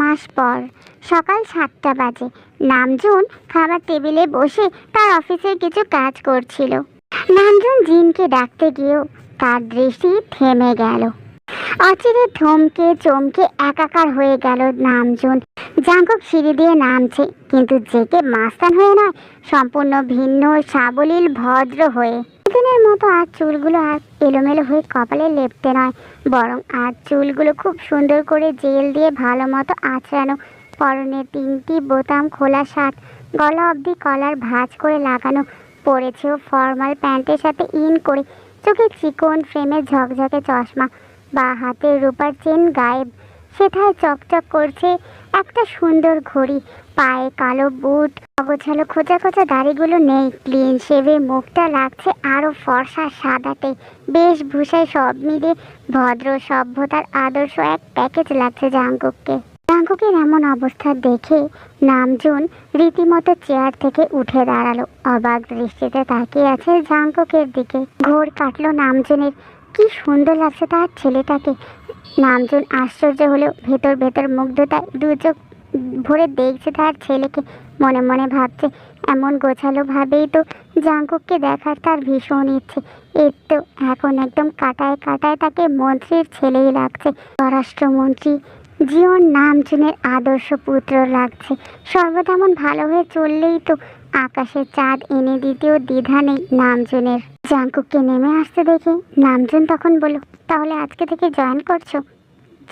মাস পর, সকাল সাতটা বাজে। নামজুন খাবার টেবিলে বসে তার অফিসের কিছু কাজ করছিল। নামজুন জিনকে ডাকতে গিয়েও তার দৃষ্টি থেমে গেল। অচিরে থমকে চমকে একাকার হয়ে গেল নামজুন। জাঙ্কুক সিঁড়ি দিয়ে নামছে, কিন্তু জেকে মাস্তান হয়ে নয়, সম্পূর্ণ ভিন্ন সাবলীল ভদ্র হয়ে। দিনের মতো আর চুলগুলো আর এলোমেলো হয়ে কপালে লেপতে নয়, বরং আর চুলগুলো খুব সুন্দর করে জেল দিয়ে ভালো মতো আঁচড়ানো। পরনে তিনটি বোতাম খোলা শার্ট, গলা অবধি কলার ভাঁজ করে লাগানো। পরেছেও ফর্মাল প্যান্টের সাথে ইন করে চোখে চিকন ফ্রেমে ঝকঝকে চশমা, বা হাতের রূপার চেন গায়েব। সেথায় চকচক করছে। একটা সুন্দর ঘড়ি, পায়ে কালো বুট, অগোছালো খোঁচা খোঁচা দাড়িগুলো নেই। ক্লিন শেভে মুখটা লাগছে আরও ফর্সা সাদাটে। বেশভূষায় সব মিলে ভদ্র সভ্যতার আদর্শ এক প্যাকেজ লাগছে জাঙ্কুককে। জাঙ্কুকের এমন অবস্থা দেখে নামজুন রীতিমতো চেয়ার থেকে উঠে দাঁড়াল। অবাক দৃষ্টিতে তাকিয়ে আছে জাঙ্কুকের দিকে। ঘোর কাটলো নামজুনের। কি সুন্দর লাগছে তার ছেলেটাকে। নামজুন আশ্চর্য হলেও ভেতর ভেতর মুগ্ধতায় দু চোখ ভরে দেখছে তার ছেলেকে। মনে মনে ভাবছে, এমন গোছালো ভাবেই তো জাঙ্কুককে দেখার তার ভীষণ ইচ্ছে। এর তো এখন একদম কাটায় কাটায় তাকে মন্ত্রীর ছেলেই লাগছে। স্বরাষ্ট্রমন্ত্রী জীবন নামজুনের আদর্শ পুত্র লাগছে। সর্বদা এমন ভালো হয়ে চললেই তো আকাশে চাঁদ এনে দিতেও দ্বিধা নেই নামজুনের। জাঙ্কুককে নেমে আসতে দেখে নামজুন তখন বলল, তাহলে আজকে থেকে জয়েন করছ?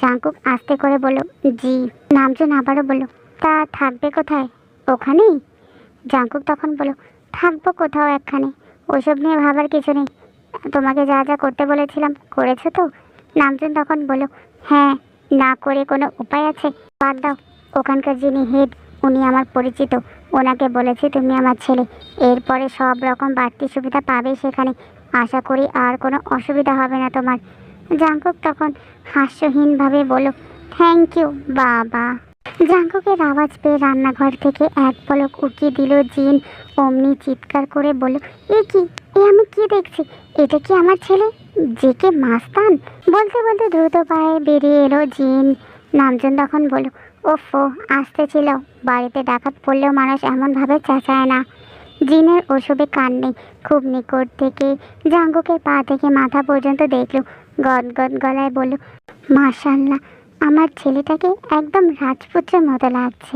জাঙ্কুক আস্তে করে বলল, জি। নামজুন আবারও বলল, তা থাকবে কোথায়? ওখানেই? জাঙ্কুক তখন বলল, থাকব কোথাও একখানে। ওসব নিয়ে ভাবার কিছু নেই। তোমাকে যা যা করতে বলেছিলাম, করেছ তো? নামজুন তখন বলল হ্যাঁ না করে কোনো উপায় আছে? বাদ দাও। ওখানকার যিনি হেড উনি আমার পরিচিত। ওনাকে বলেছি, তুমি আমার ছেলে। এরপরে সব রকম বাড়তি সুবিধা পাবে সেখানে। আশা করি আর কোনো অসুবিধা হবে না তোমার। জাঙ্কুক তখন হাস্যহীনভাবে বলল থ্যাংক ইউ বাবা। জাঙ্কুকের আওয়াজ পেয়ে রান্নাঘর থেকে এক পলক উকি দিল জিন। অমনি চিৎকার করে বলল, এ কি? এ আমি কি দেখছি? এটা কি আমার ছেলে? যে কে মাস্তান? বলতে বলতে দ্রুত পায়ে বেরিয়ে এলো জিন। নামজন তখন বলল ওফো, আসতে ছিল। বাড়িতে ডাকাত পড়লেও মানুষ এমনভাবে চেঁচায় না। জিনের ওসবে কান নেই। খুব নিকট থেকে জাঙ্গুকের পা থেকে মাথা পর্যন্ত দেখল। গদ গদ গলায় বলল মাশাল্লাহ আমার ছেলেটাকে একদম রাজপুত্রের মতো লাগছে।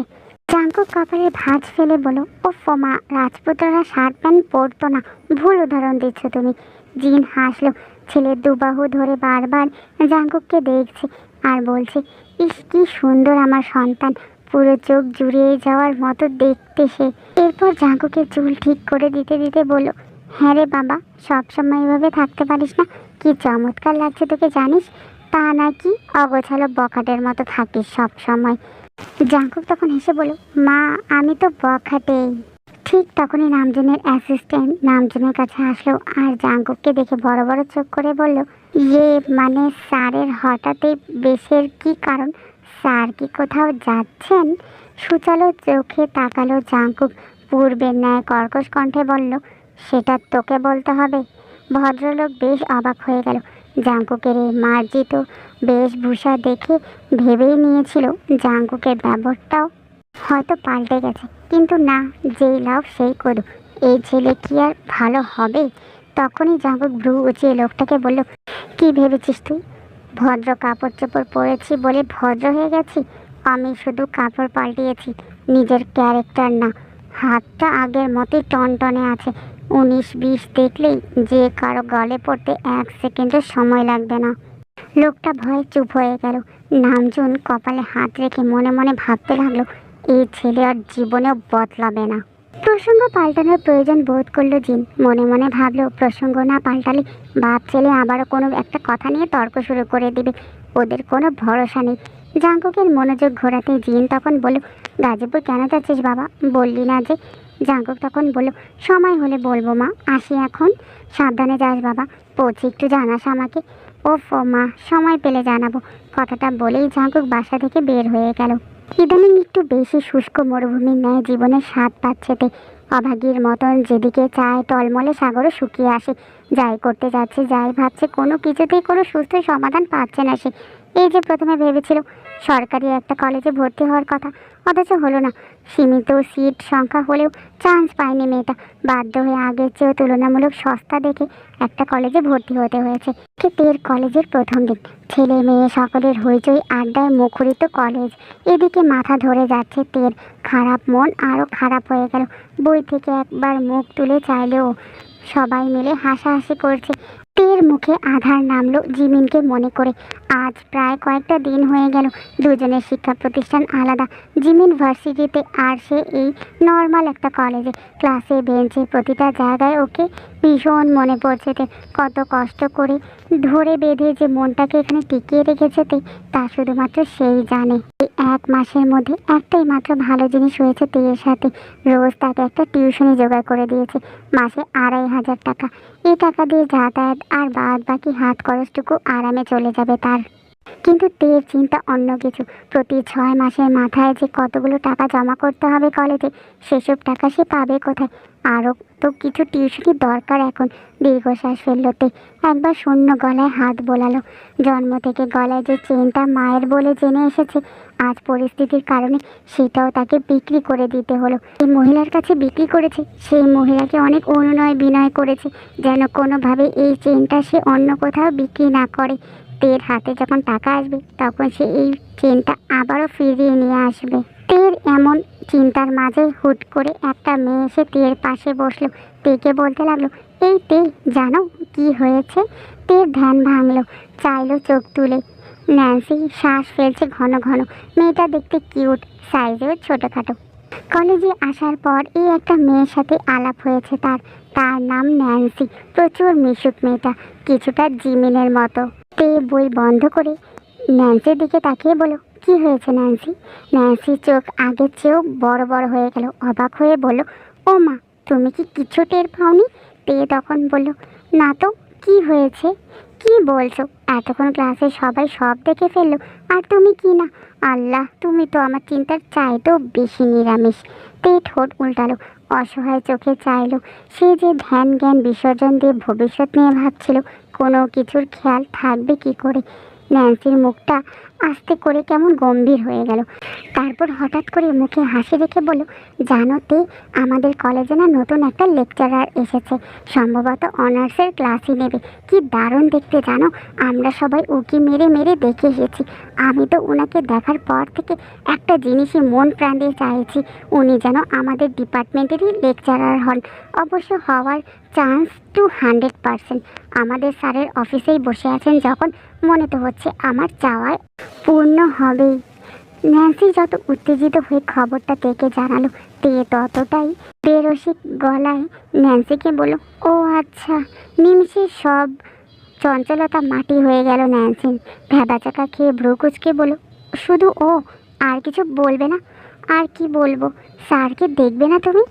জাঙ্কুক কপালে ভাঁজ ফেলে বলো ও ফোমা রাজপুত্ররা শার্ট প্যান্ট পরতো না। ভুল উদাহরণ দিচ্ছ তুমি। জিন হাসলো ছেলের দুবাহু ধরে বারবার জাঙ্কুককে দেখছে। আর বলছে, ইস, কি সুন্দর আমার সন্তান। পুরো চোখ জুড়িয়ে যাওয়ার মতো দেখতে সে। এরপর জাঙ্কুকের চুল ঠিক করে দিতে দিতে বলল হ্যাঁ রে বাবা সবসময় এভাবে থাকতে পারিস না। কি চমৎকার লাগছে তোকে, জানিস? তা নাকি অগোছালো বখাটের মতো থাকিস সব সময়। জাঙ্কুক তখন হেসে বলো মা, আমি তো বখাটেই। ঠিক তখনই নামজনের অ্যাসিস্ট্যান্ট নামজনের কাছে আসলো আর জাঙ্কুককে দেখে বড় বড় চোখ করে বলল ইয়ে মানে স্যারের হঠাৎই বেশের কি কারণ? স্যার কি কোথাও যাচ্ছেন? সুচালো চোখে তাকালো জাঙ্কুক, পূর্বের ন্যায় কর্কশ কণ্ঠে বলল, সেটা তোকে বলতে হবে। ভদ্রলোক বেশ অবাক হয়ে গেল। জাঙ্কুকের এই মার্জিত বেশভূষা দেখে ভেবেই নিয়েছিল জাঙ্কুকের ব্যবহারটাও হয়তো পাল্টে গেছে। কিন্তু না, যেই লাভ সেই করুক। এই ছেলে কি আর ভালো হবে? তখনই জাঙ্কুক ভ্রু উঁচিয়ে লোকটাকে বলল, কি ভেবেছিস তুই? ভদ্র কাপড় চোপড় পরেছি বলে ভদ্র হয়ে গেছি? আমি শুধু কাপড় পাল্টিয়েছি, নিজের ক্যারেক্টার না। হাতটা আগের মতোই টনটনে আছে। উনিশ বিশ দেখলেই যে কারও গলে পড়তে এক সেকেন্ডও সময় লাগবে না। লোকটা ভয়ে চুপ হয়ে গেল। নামজুন কপালে হাত রেখে মনে মনে ভাবতে লাগল এই ছেলে আর জীবনেও বদলাবে না। প্রসঙ্গ পাল্টানোর প্রয়োজন বোধ করল জিন। মনে মনে ভাবলো, প্রসঙ্গ না পাল্টালে বাপ ছেলে আবারও কোনো একটা কথা নিয়ে তর্ক শুরু করে দিবে। ওদের কোনো ভরসা নেই। জাঙ্কুকের মনোযোগ ঘোরাতে জিন তখন বলল, গাজীপুর কেন যাচ্ছিস বাবা? বললি না যে, জাঙ্কুক তখন বলল, সময় হলে বলব মা, আসি এখন। সাবধানে যাস বাবা পৌঁছে একটু জানাস আমাকে। ও ফো মা, সময় পেলে জানাব। কথাটা বলেই জাঙ্কুক বাসা থেকে বের হয়ে গেল। ইদানিং একটু বেশি শুষ্ক মরুভূমির ন্যায় জীবনে স্বাদ পাচ্ছে তে। অভাগীর মতন যেদিকে চায় টলমলে সাগরও শুকিয়ে আসে। যাই করতে যাচ্ছে, যাই ভাবছে, কোনো কিছুতেই কোনো সুস্থ সমাধান পাচ্ছে না সে। এই যে প্রথমে ভেবেছিল সরকারি একটা কলেজে ভর্তি হওয়ার কথা। অথচ হলো না। সীমিত সিট সংখ্যা হলেও চান্স পায়নি মেয়েটা। বাধ্য হয়ে আগের চেয়েও তুলনামূলক সস্তা দেখে একটা কলেজে ভর্তি হতে হয়েছে। তের কলেজের প্রথম দিন। ছেলে মেয়ে সকলের হইচই আড্ডায় মুখরিত কলেজ। এদিকে মাথা ধরে যাচ্ছে তের। খারাপ মন আরও খারাপ হয়ে গেল। বই থেকে একবার মুখ তুলে চাইলেও সবাই মিলে হাসাহাসি করছে। তের মুখে আধার নামলো জিমিনকে মনে করে। আজ প্রায় কয়েকটা দিন হয়ে গেল। দুজনের শিক্ষা প্রতিষ্ঠান আলাদা। জিমিন ভার্সিটিতে আর সে এই নর্মাল একটা কলেজে ক্লাসে বেঞ্চে প্রতিটা জায়গায় ওকে ভীষণ মনে পড়ছে তে। কত কষ্ট করে ধরে বেঁধে যে মনটাকে এখানে টিকিয়ে রেখেছে তে, তা শুধুমাত্র সেই জানে। এই এক মাসের মধ্যে একটাই মাত্র ভালো জিনিস হয়েছে তেয়ের সাথে। রোজ তাকে একটা টিউশনি জোগাড় করে দিয়েছে। মাসে আড়াই হাজার টাকা। এই টাকা দিয়ে যাতায়াত আর বাদ বাকি হাত খরচটুকু আরামে চলে যাবে তার কিন্তু তের চিন্তা অন্য কিছু। প্রতি ছয় মাসের মাথায় যে কতগুলো টাকা জমা করতে হবে কলেজে, সেসব টাকা সে পাবে কোথায়? আরও তো কিছু টিউশনি দরকার এখন দীর্ঘশ্বাস ফেললোতে। একবার শূন্য গলায় হাত বোলালো। জন্ম থেকে গলায় যে চেনটা মায়ের বলে জেনে এসেছে, আজ পরিস্থিতির কারণে সেটাও তাকে বিক্রি করে দিতে হলো। এই মহিলার কাছে বিক্রি করেছে, সেই মহিলাকে অনেক অনুনয় বিনয় করেছে, যেন কোনোভাবে এই চেনটা সে অন্য কোথাও বিক্রি না করে। তের হাতে যখন টাকা আসবে, তখন সে এই চেনটা আবারও ফিরিয়ে নিয়ে আসবে। তের এমন চিন্তার মাঝে হুট করে একটা মেয়ে এসে তের পাশে বসল। তেকে বলতে লাগল, এই তে, জানো কি হয়েছে? তের ধ্যান ভাঙলো, চাইলো চোখ তুলে। ন্যান্সি শ্বাস ফেলছে ঘন ঘন। মেয়েটা দেখতে কিউট, সাইজেও ছোটোখাটো। কলেজে আসার পর এই একটা মেয়ের সাথে আলাপ হয়েছে তার। তার নাম ন্যান্সি। প্রচুর মিশুক মেয়েটা, কিছুটা জিমিনের মতো। তে বই বন্ধ করে ন্যান্সির দিকে তাকিয়ে বলো কি হয়েছে ন্যান্সি? ন্যান্সির চোখ আগের চেয়েও বড় বড় হয়ে গেল। অবাক হয়ে বলল, ও মা, তুমি কি কিছু টের পাওনি? তে তখন বলল, না তো কি হয়েছে? কি বলছো? এতক্ষণ ক্লাসে সবাই সব দেখে ফেলল। আর তুমি কি না? আল্লাহ, তুমি তো আমার চিন্তার চাইতেও বেশি নিরামিষ। তে ঠোঁট উল্টালো, অসহায় চোখে চাইলো। সে যে ধ্যান জ্ঞান বিসর্জন দিয়ে ভবিষ্যৎ নিয়ে ভাবছিল, কোনো কিছুর খেয়াল থাকবে কি করে? ন্যান্সির মুখটা আস্তে করে কেমন গম্ভীর হয়ে গেল। তারপর হঠাৎ করে মুখে হাসি রেখে বলল, জানো তে, আমাদের কলেজে না নতুন একটা লেকচারার এসেছে। সম্ভবত অনার্সের ক্লাসই নেবে। কি দারুণ দেখতে জানো? আমরা সবাই উকি মেরে মেরে দেখে এসেছি। আমি তো ওনাকে দেখার পর থেকে একটা জিনিসই মন প্রাণ দিয়ে চাইছি। উনি যেন আমাদের ডিপার্টমেন্টেরই লেকচারার হন। অবশ্য হওয়ার চান্স টু হান্ড্রেড পারসেন্ট। আমাদের স্যারের অফিসেই বসে আছেন যখন মনে তো হচ্ছে আমার চাওয়ায় পূর্ণ হবেই ন্যান্সি যত উত্তেজিত হয়ে খবরটা তেকে জানালো, তে ততটাই বেরসিক গলায় ন্যান্সিকে বলল, ও আচ্ছা নিমিষে সব চঞ্চলতা মাটি হয়ে গেল ন্যান্সির ভেবাচাকা খেয়ে ভ্রু কুচকে বলো শুধু ও, আর কিছু বলবে না? আর কি বলব? স্যারকে দেখবে না তুমি?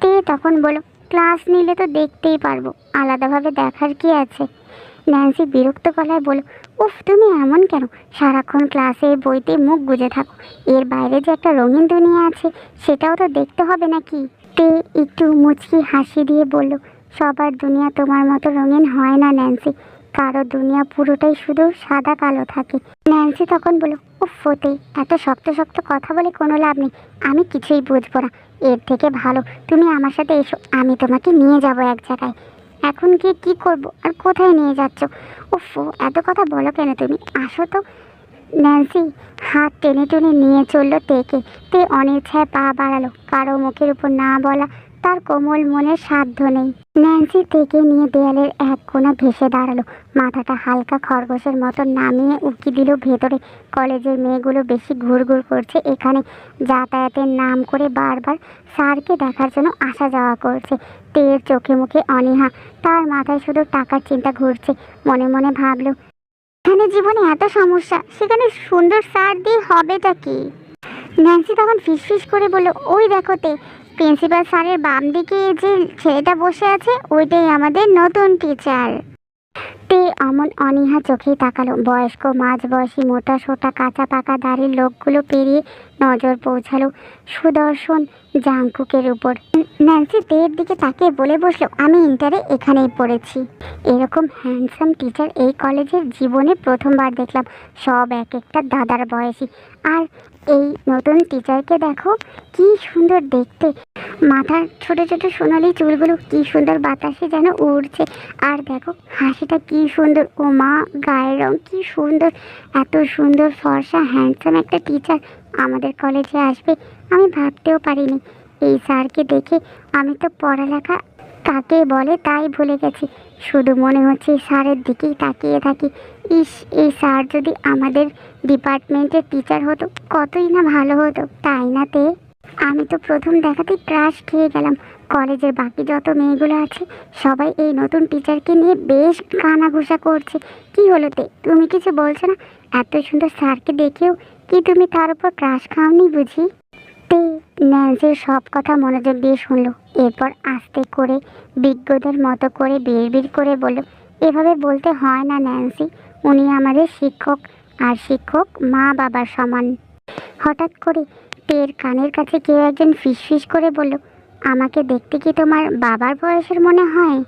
তে তখন বলো ক্লাস নিলে তো দেখতেই পারব। আলাদাভাবে দেখার কি আছে? ন্যান্সি বিরক্ত গলায় বলো উফ, তুমি এমন কেন? সারাক্ষণ ক্লাসে বইতে মুখ গুজে থাকো। এর বাইরে যে একটা রঙিন দুনিয়া আছে, সেটাও তো দেখতে হবে নাকি? তে একটু মুচকি হাসি দিয়ে বলল, সবার দুনিয়া তোমার মতো রঙিন হয় না, ন্যান্সি। কারও দুনিয়া পুরোটাই শুধু সাদা কালো থাকে। ন্যান্সি তখন বলল, উফ, ফতে, এত শক্ত শক্ত কথা বলে কোনো লাভ নেই। আমি কিছুই বুঝব না। এর থেকে ভালো, তুমি আমার সাথে এসো। আমি তোমাকে নিয়ে যাব এক জায়গায়। এখন গিয়ে কী করব? আর কোথায় নিয়ে যাচ্ছ? উফ, এত কথা বলো কেন তুমি? আসো তো। ন্যান্সি, হাত টেনে টেনে নিয়ে চলল তেকে তে অনিচ্ছায় পা বাড়ালো। কারও মুখের উপর না বলা তার কোমল মনের সাধ্য নেই। ন্যান্সি থেকে নিয়ে দেয়ালের এক কোণা ভেসে দাঁড়াল। মাথাটা হালকা খরগোশের মতো নামিয়ে উকি দিল ভেতরে। কলেজের মেয়েগুলো বেশি ঘুরঘুর করছে এখানে। যাতায়াতের নাম করে বারবার স্যারকে দেখার জন্য আসা যাওয়া করছে। তের চোখে মুখে অনীহা। তার মাথায় শুধু টাকার চিন্তা ঘুরছে। মনে মনে ভাবলো, এখানে জীবনে এত সমস্যা, সেখানে সুন্দর স্যার দিয়ে হবেটা কি? ন্যান্সি তখন ফিসফিস করে বলল, ওই দেখো তে প্রিন্সিপাল স্যারের বাম দিকে যে ছেলেটা বসে আছে ওইটাই আমাদের নতুন টিচার তে অমন অনীহা চোখেই তাকালো। বয়স্ক মাঝ বয়সী মোটা, সোটা, কাঁচা, পাকা দাড়ির লোকগুলো পেরিয়ে নজর পৌঁছালো সুদর্শন জাংকুকের উপর। ন্যান্সি তেয়ের দিকে তাকিয়ে বলে বসল, আমি ইন্টারে এখানেই পড়েছি। এরকম হ্যান্ডসাম টিচার এই কলেজের জীবনে প্রথমবার দেখলাম। সব এক একটা দাদার বয়সী। আর এই নতুন টিচারকে দেখো, কি সুন্দর দেখতে। মাথার ছোট ছোট সোনালি চুলগুলো, কি সুন্দর বাতাসে যেন উড়ছে। আর দেখো, হাসিটা কি সুন্দর, ও মা, গায়ের রং কি সুন্দর, এত সুন্দর, ফর্সা হ্যান্ডসাম একটা টিচার আমাদের কলেজে আসবে, আমি ভাবতেও পারিনি। এই স্যারকে দেখে আমি তো পড়ালেখা কাকে বলে তাই ভুলে গেছি। শুধু মনে হচ্ছে স্যারের দিকেই তাকিয়ে থাকি। ইস, এই স্যার যদি আমাদের ডিপার্টমেন্টের টিচার হতো, কতই না ভালো হতো, তাই না তে? আমি তো প্রথম দেখাতেই ক্রাশ খেয়ে গেলাম। কলেজের বাকি যত মেয়েগুলো আছে, সবাই এই নতুন টিচারকে নিয়ে বেশ কানাঘুষা করছে। কি হলো তে? তুমি কিছু বলছো না? এত সুন্দর স্যারকে দেখেও কি তুমি তার উপর ক্রাশ খাওনি বুঝি? তে ন্যান্সির সব কথা মনোযোগ দিয়ে শুনলো। এরপর আস্তে করে বিজ্ঞদের মতো করে বিড় করে বলল, এভাবে বলতে হয় না ন্যান্সি উনি আমাদের শিক্ষক, আর শিক্ষক মা বাবার সমান। হঠাৎ করে তের কানের কাছে কেউ একজন ফিসফিস করে বলল, আমাকে দেখতে কি তোমার বাবার বয়সের মনে হয়?